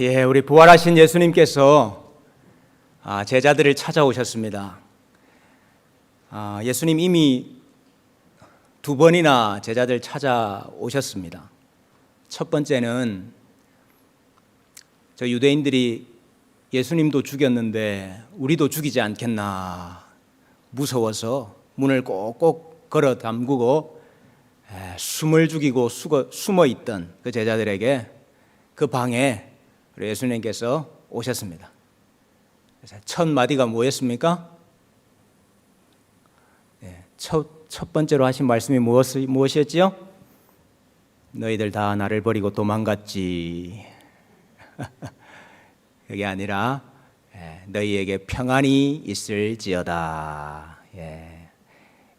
예, 우리 부활하신 예수님께서 아, 제자들을 찾아오셨습니다. 아, 예수님 이미 두 번이나 제자들 찾아오셨습니다. 첫 번째는 저 유대인들이 예수님도 죽였는데 우리도 죽이지 않겠나 무서워서 문을 꼭꼭 걸어 담그고 에, 숨을 죽이고 숨어 있던 그 제자들에게 그 방에 예수님께서 오셨습니다. 첫 마디가 뭐였습니까? 네, 첫, 첫 번째로 하신 말씀이 무엇, 무엇이었지요? 너희들 다 나를 버리고 도망갔지. 그게 아니라 예, 너희에게 평안이 있을지어다. 예.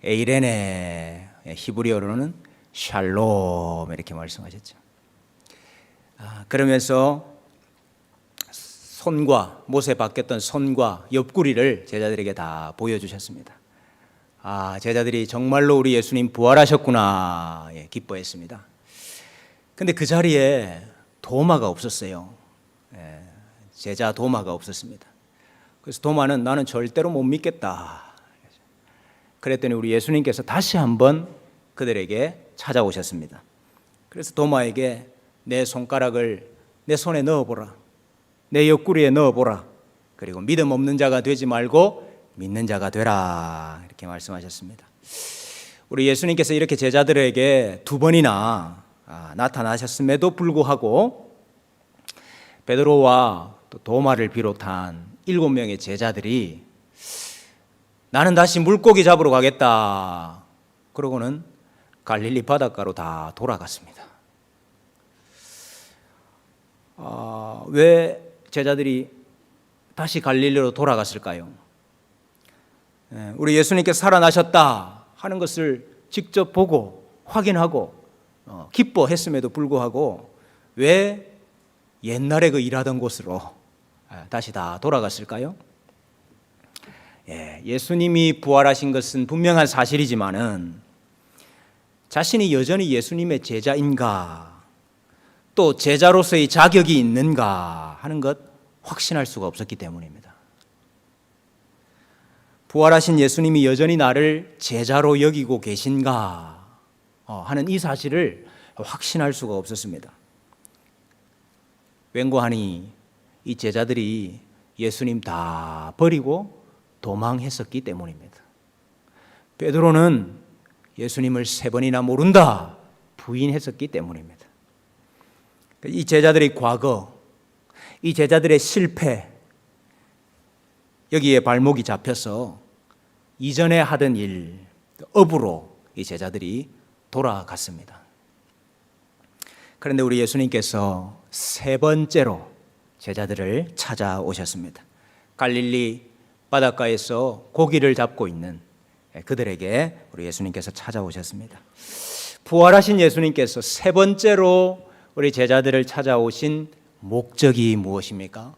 에이레네 예, 히브리어로는 샬롬 이렇게 말씀하셨죠. 아, 그러면서 손과 못에 박혔던 손과 옆구리를 제자들에게 다 보여주셨습니다. 아 제자들이 정말로 우리 예수님 부활하셨구나 예, 기뻐했습니다. 근데 그 자리에 도마가 없었어요. 예, 제자 도마가 없었습니다. 그래서 도마는 나는 절대로 못 믿겠다. 그랬더니 우리 예수님께서 다시 한번 그들에게 찾아오셨습니다. 그래서 도마에게 내 손가락을 내 손에 넣어보라. 내 옆구리에 넣어보라. 그리고 믿음 없는 자가 되지 말고 믿는 자가 되라. 이렇게 말씀하셨습니다. 우리 예수님께서 이렇게 제자들에게 두 번이나 아, 나타나셨음에도 불구하고 베드로와 또 도마를 비롯한 일곱 명의 제자들이 나는 다시 물고기 잡으러 가겠다. 그러고는 갈릴리 바닷가로 다 돌아갔습니다. 아, 왜 제자들이 다시 갈릴리로 돌아갔을까요? 예, 우리 예수님께 살아나셨다 하는 것을 직접 보고 확인하고 어, 기뻐했음에도 불구하고 왜 옛날에 그 일하던 곳으로 예, 다시 다 돌아갔을까요? 예, 예수님이 부활하신 것은 분명한 사실이지만은 자신이 여전히 예수님의 제자인가 또 제자로서의 자격이 있는가 하는 것 확신할 수가 없었기 때문입니다. 부활하신 예수님이 여전히 나를 제자로 여기고 계신가 어, 하는 이 사실을 확신할 수가 없었습니다. 웬고하니 이 제자들이 예수님 다 버리고 도망했었기 때문입니다. 베드로는 예수님을 세 번이나 모른다 부인했었기 때문입니다. 이 제자들의 과거, 이 제자들의 실패, 여기에 발목이 잡혀서 이전에 하던 일, 업으로 이 제자들이 돌아갔습니다. 그런데 우리 예수님께서 세 번째로 제자들을 찾아오셨습니다. 갈릴리 바닷가에서 고기를 잡고 있는 그들에게 우리 예수님께서 찾아오셨습니다. 부활하신 예수님께서 세 번째로 우리 제자들을 찾아오신 목적이 무엇입니까?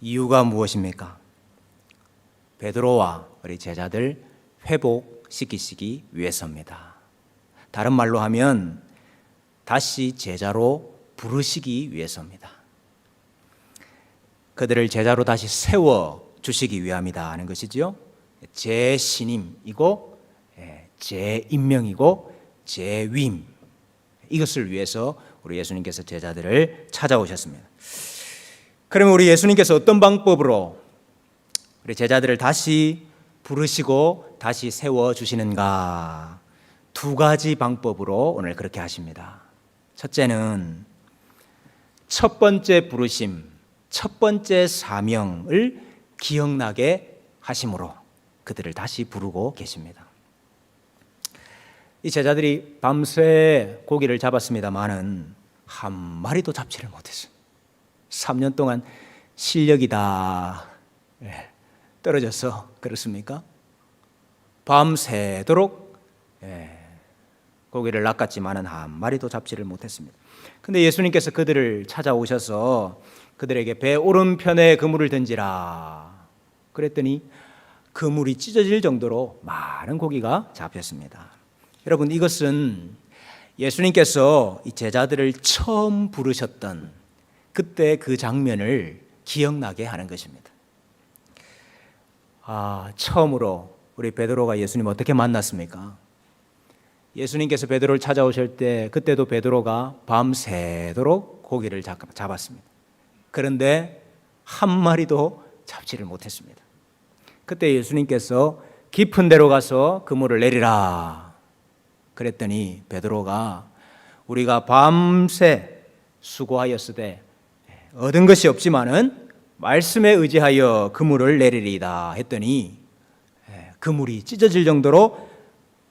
이유가 무엇입니까? 베드로와 우리 제자들 회복시키시기 위해서입니다. 다른 말로 하면 다시 제자로 부르시기 위해서입니다. 그들을 제자로 다시 세워 주시기 위함이다 하는 것이지요. 제 신임이고 예, 제 임명이고 제 위임 이것을 위해서 우리 예수님께서 제자들을 찾아오셨습니다. 그러면 우리 예수님께서 어떤 방법으로 우리 제자들을 다시 부르시고 다시 세워 주시는가? 두 가지 방법으로 오늘 그렇게 하십니다. 첫째는 첫 번째 부르심, 첫 번째 사명을 기억나게 하심으로 그들을 다시 부르고 계십니다. 이 제자들이 밤새 고기를 잡았습니다만은 한 마리도 잡지를 못했어요. 3년 동안 실력이다 예, 떨어져서 그렇습니까? 밤새도록 예, 고기를 낚았지만은 한 마리도 잡지를 못했습니다. 근데 예수님께서 그들을 찾아오셔서 그들에게 배 오른편에 그물을 던지라 그랬더니 그물이 찢어질 정도로 많은 고기가 잡혔습니다. 여러분 이것은 예수님께서 이 제자들을 처음 부르셨던 그때 그 장면을 기억나게 하는 것입니다. 아, 처음으로 우리 베드로가 예수님 어떻게 만났습니까? 예수님께서 베드로를 찾아오실 때 그때도 베드로가 밤새도록 고기를 잡- 잡았습니다. 그런데 한 마리도 잡지를 못했습니다. 그때 예수님께서 깊은 데로 가서 그물을 내리라. 그랬더니 베드로가 우리가 밤새 수고하였으되 얻은 것이 없지만은 말씀에 의지하여 그물을 내리리다 했더니 예, 그물이 찢어질 정도로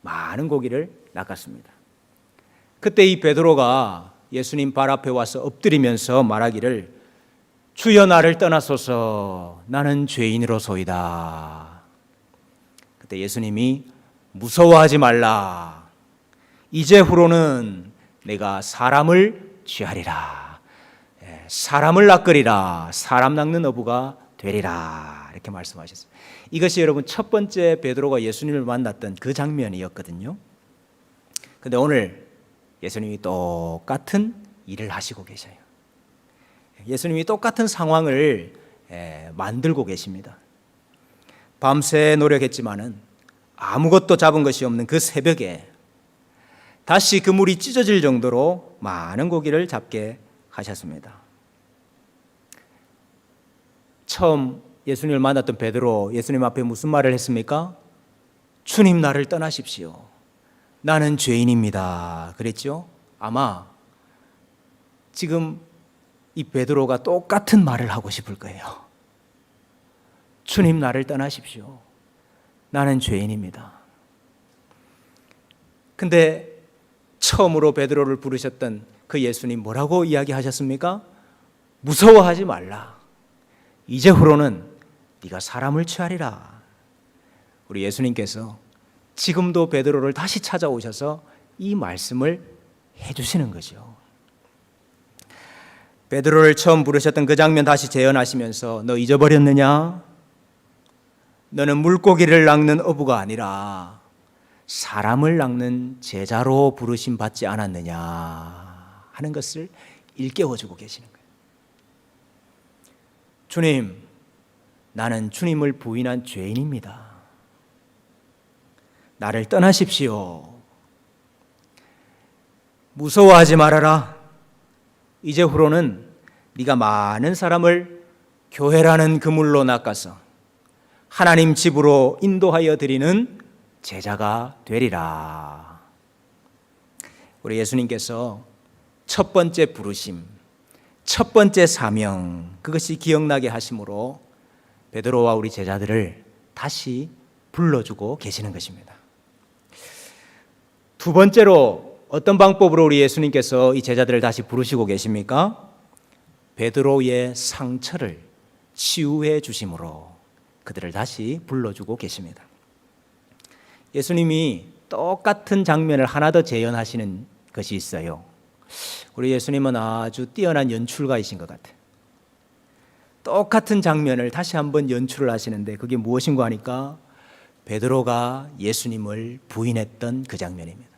많은 고기를 낚았습니다. 그때 이 베드로가 예수님 발 앞에 와서 엎드리면서 말하기를 주여 나를 떠나소서 나는 죄인으로소이다. 그때 예수님이 무서워하지 말라. 이제후로는 내가 사람을 취하리라. 예, 사람을 낚으리라. 사람 낚는 어부가 되리라. 이렇게 말씀하셨어요. 이것이 여러분 첫 번째 베드로가 예수님을 만났던 그 장면이었거든요. 근데 오늘 예수님이 똑같은 일을 하시고 계셔요. 예수님이 똑같은 상황을 예, 만들고 계십니다. 밤새 노력했지만은 아무것도 잡은 것이 없는 그 새벽에 다시 그 물이 찢어질 정도로 많은 고기를 잡게 하셨습니다. 처음 예수님을 만났던 베드로 예수님 앞에 무슨 말을 했습니까? 주님 나를 떠나십시오. 나는 죄인입니다. 그랬죠? 아마 지금 이 베드로가 똑같은 말을 하고 싶을 거예요. 주님 나를 떠나십시오. 나는 죄인입니다. 근데 처음으로 베드로를 부르셨던 그 예수님 뭐라고 이야기하셨습니까? 무서워하지 말라. 이제후로는 네가 사람을 취하리라. 우리 예수님께서 지금도 베드로를 다시 찾아오셔서 이 말씀을 해 주시는 거죠. 베드로를 처음 부르셨던 그 장면 다시 재현하시면서 너 잊어버렸느냐? 너는 물고기를 낚는 어부가 아니라 사람을 낚는 제자로 부르심 받지 않았느냐 하는 것을 일깨워 주고 계시는 거예요. 주님, 나는 주님을 부인한 죄인입니다. 나를 떠나십시오. 무서워하지 말아라. 이제 후로는 네가 많은 사람을 교회라는 그물로 낚아서 하나님 집으로 인도하여 드리는 제자가 되리라. 우리 예수님께서 첫 번째 부르심, 첫 번째 사명 그것이 기억나게 하심으로 베드로와 우리 제자들을 다시 불러주고 계시는 것입니다. 두 번째로 어떤 방법으로 우리 예수님께서 이 제자들을 다시 부르시고 계십니까? 베드로의 상처를 치유해 주심으로 그들을 다시 불러주고 계십니다. 예수님이 똑같은 장면을 하나 더 재현하시는 것이 있어요. 우리 예수님은 아주 뛰어난 연출가이신 것 같아요. 똑같은 장면을 다시 한번 연출을 하시는데 그게 무엇인가 하니까 베드로가 예수님을 부인했던 그 장면입니다.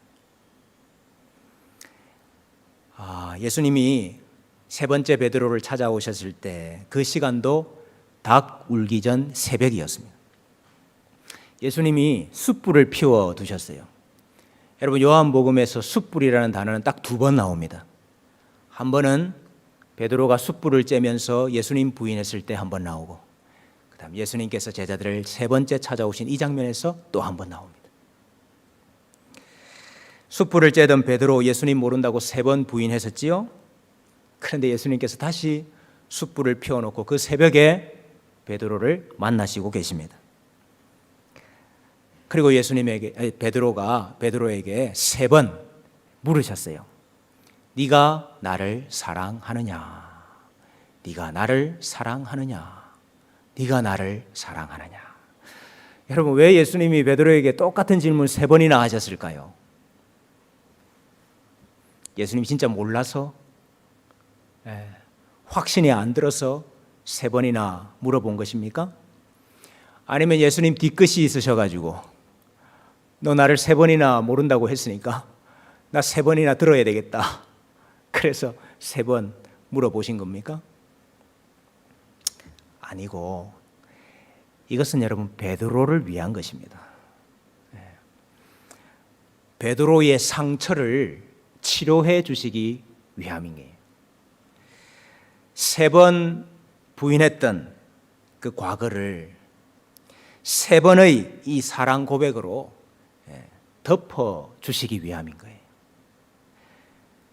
아, 예수님이 세 번째 베드로를 찾아오셨을 때 그 시간도 닭 울기 전 새벽이었습니다. 예수님이 숯불을 피워 두셨어요. 여러분 요한복음에서 숯불이라는 단어는 딱 두 번 나옵니다. 한 번은 베드로가 숯불을 쬐면서 예수님 부인했을 때 한 번 나오고 그다음 예수님께서 제자들을 세 번째 찾아오신 이 장면에서 또 한 번 나옵니다. 숯불을 쬐던 베드로 예수님 모른다고 세 번 부인했었지요. 그런데 예수님께서 다시 숯불을 피워놓고 그 새벽에 베드로를 만나시고 계십니다. 그리고 예수님에게 베드로가 베드로에게 세 번 물으셨어요. 네가 나를 사랑하느냐? 네가 나를 사랑하느냐? 네가 나를 사랑하느냐? 여러분 왜 예수님이 베드로에게 똑같은 질문 세 번이나 하셨을까요? 예수님 진짜 몰라서 예, 확신이 안 들어서 세 번이나 물어본 것입니까? 아니면 예수님 뒤끝이 있으셔가지고 너 나를 세 번이나 모른다고 했으니까 나 세 번이나 들어야 되겠다. 그래서 세 번 물어보신 겁니까? 아니고 이것은 여러분 베드로를 위한 것입니다. 예. 베드로의 상처를 치료해 주시기 위함이에요. 세 번 부인했던 그 과거를 세 번의 이 사랑 고백으로 예, 덮어 주시기 위함인 거예요.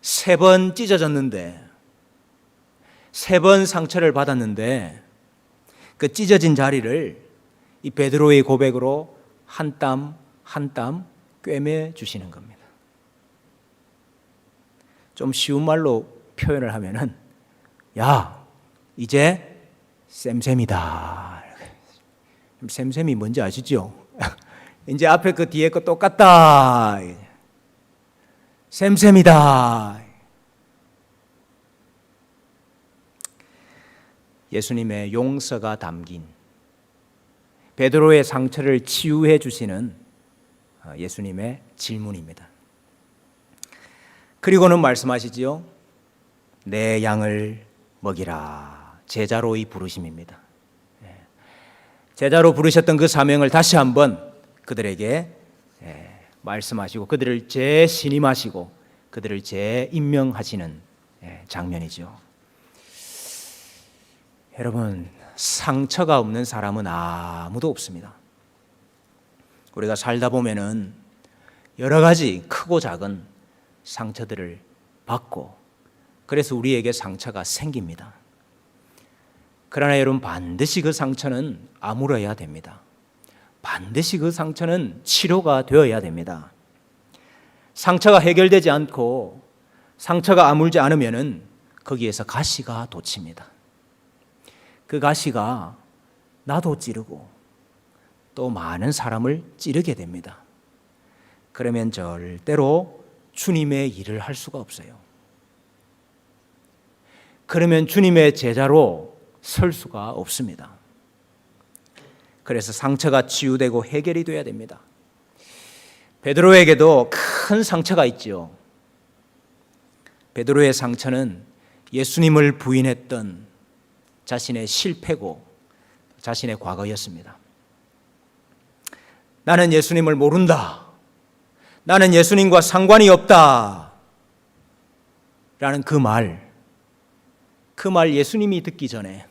세 번 찢어졌는데, 세 번 상처를 받았는데, 그 찢어진 자리를 이 베드로의 고백으로 한 땀 한 땀 꿰매 주시는 겁니다. 좀 쉬운 말로 표현을 하면은 야 이제 쌤쌤이다. 쌤쌤이 뭔지 아시죠? 이제 앞에 그 뒤에 거 똑같다. 쌤쌤이다. 예수님의 용서가 담긴 베드로의 상처를 치유해 주시는 어, 예수님의 질문입니다. 그리고는 말씀하시지요. 내 양을 먹이라. 제자로의 부르심입니다. 예. 제자로 부르셨던 그 사명을 다시 한번 그들에게 예, 말씀하시고 그들을 재신임하시고 그들을 재임명하시는 예, 장면이죠. 여러분 상처가 없는 사람은 아무도 없습니다. 우리가 살다 보면은 여러 가지 크고 작은 상처들을 받고 그래서 우리에게 상처가 생깁니다. 그러나 여러분 반드시 그 상처는 아물어야 됩니다. 반드시 그 상처는 치료가 되어야 됩니다. 상처가 해결되지 않고 상처가 아물지 않으면은 거기에서 가시가 돋칩니다. 그 가시가 나도 찌르고 또 많은 사람을 찌르게 됩니다. 그러면 절대로 주님의 일을 할 수가 없어요. 그러면 주님의 제자로 설 수가 없습니다. 그래서 상처가 치유되고 해결이 돼야 됩니다. 베드로에게도 큰 상처가 있지요. 베드로의 상처는 예수님을 부인했던 자신의 실패고 자신의 과거였습니다. 나는 예수님을 모른다. 나는 예수님과 상관이 없다. 라는 그 말, 그 말 예수님이 듣기 전에,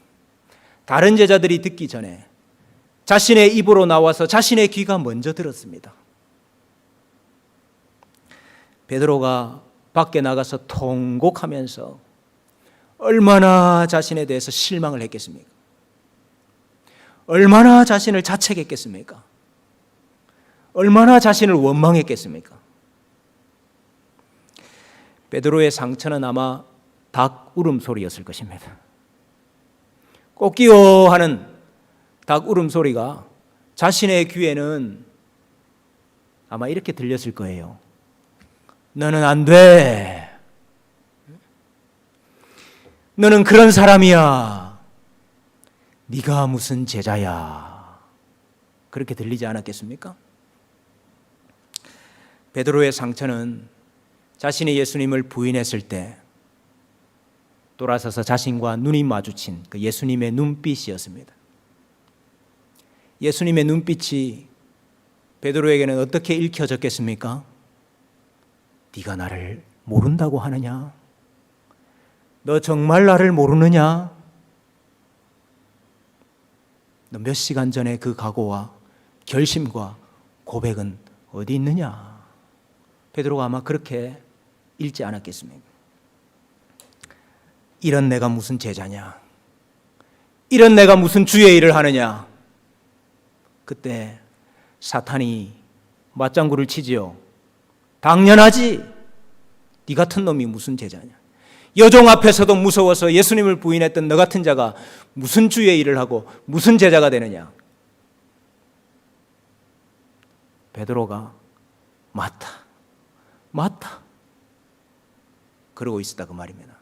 다른 제자들이 듣기 전에 자신의 입으로 나와서 자신의 귀가 먼저 들었습니다. 베드로가 밖에 나가서 통곡하면서 얼마나 자신에 대해서 실망을 했겠습니까? 얼마나 자신을 자책했겠습니까? 얼마나 자신을 원망했겠습니까? 베드로의 상처는 아마 닭 울음소리였을 것입니다. 꽃기어 하는 닭 울음소리가 자신의 귀에는 아마 이렇게 들렸을 거예요. 너는 안 돼. 너는 그런 사람이야. 네가 무슨 제자야. 그렇게 들리지 않았겠습니까? 베드로의 상처는 자신이 예수님을 부인했을 때 돌아서서 자신과 눈이 마주친 그 예수님의 눈빛이었습니다. 예수님의 눈빛이 베드로에게는 어떻게 읽혀졌겠습니까? 네가 나를 모른다고 하느냐? 너 정말 나를 모르느냐? 너 몇 시간 전에 그 각오와 결심과 고백은 어디 있느냐? 베드로가 아마 그렇게 읽지 않았겠습니까? 이런 내가 무슨 제자냐? 이런 내가 무슨 주의 일을 하느냐? 그때 사탄이 맞장구를 치지요. 당연하지. 네 같은 놈이 무슨 제자냐? 여종 앞에서도 무서워서 예수님을 부인했던 너 같은 자가 무슨 주의 일을 하고 무슨 제자가 되느냐? 베드로가 맞다. 맞다. 그러고 있었다 그 말입니다.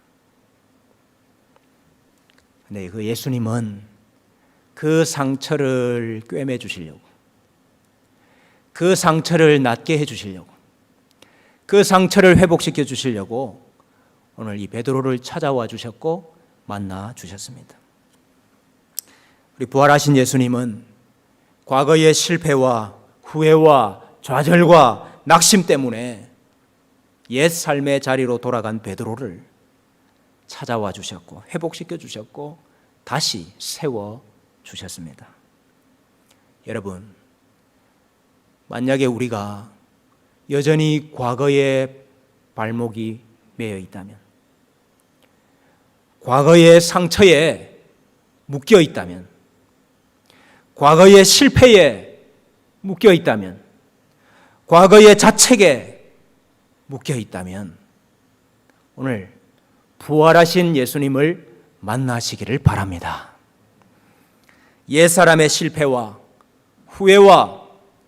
근데 그 예수님은 그 상처를 꿰매 주시려고 그 상처를 낫게 해 주시려고 그 상처를 회복시켜 주시려고 오늘 이 베드로를 찾아와 주셨고 만나 주셨습니다. 우리 부활하신 예수님은 과거의 실패와 후회와 좌절과 낙심 때문에 옛 삶의 자리로 돌아간 베드로를 찾아와 주셨고 회복시켜 주셨고 다시 세워 주셨습니다. 여러분, 만약에 우리가 여전히 과거의 발목이 매여 있다면, 과거의 상처에 묶여 있다면, 과거의 실패에 묶여 있다면, 과거의 자책에 묶여 있다면, 오늘 부활하신 예수님을 만나시기를 바랍니다. 옛 사람의 실패와 후회와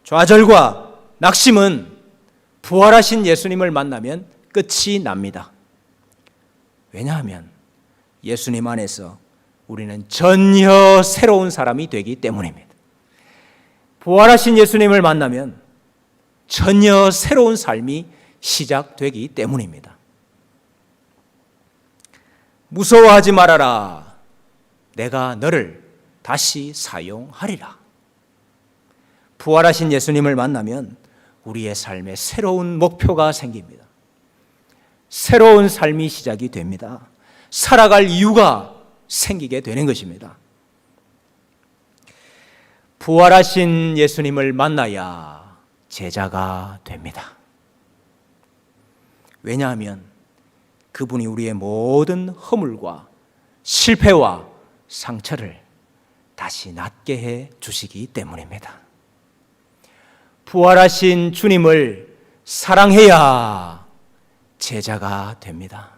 좌절과 낙심은 부활하신 예수님을 만나면 끝이 납니다. 왜냐하면 예수님 안에서 우리는 전혀 새로운 사람이 되기 때문입니다. 부활하신 예수님을 만나면 전혀 새로운 삶이 시작되기 때문입니다. 무서워하지 말아라. 내가 너를 다시 사용하리라. 부활하신 예수님을 만나면 우리의 삶에 새로운 목표가 생깁니다. 새로운 삶이 시작이 됩니다. 살아갈 이유가 생기게 되는 것입니다. 부활하신 예수님을 만나야 제자가 됩니다. 왜냐하면 그분이 우리의 모든 허물과 실패와 상처를 다시 낫게 해 주시기 때문입니다. 부활하신 주님을 사랑해야 제자가 됩니다.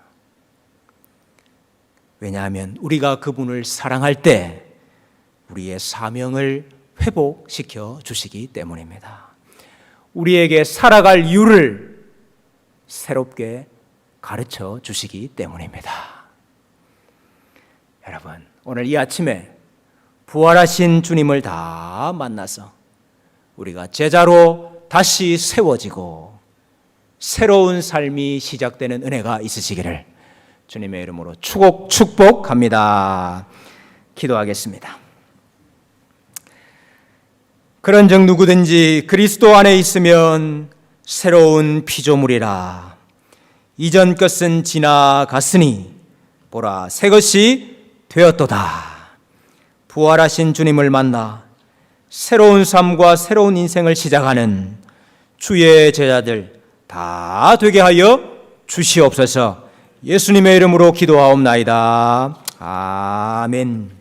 왜냐하면 우리가 그분을 사랑할 때 우리의 사명을 회복시켜 주시기 때문입니다. 우리에게 살아갈 이유를 새롭게 가르쳐 주시기 때문입니다. 여러분, 오늘 이 아침에 부활하신 주님을 다 만나서 우리가 제자로 다시 세워지고 새로운 삶이 시작되는 은혜가 있으시기를 주님의 이름으로 축복 축복합니다. 기도하겠습니다. 그런 즉 누구든지 그리스도 안에 있으면 새로운 피조물이라 이전 것은 지나갔으니 보라 새 것이 되었도다. 부활하신 주님을 만나 새로운 삶과 새로운 인생을 시작하는 주의 제자들 다 되게 하여 주시옵소서 예수님의 이름으로 기도하옵나이다. 아멘.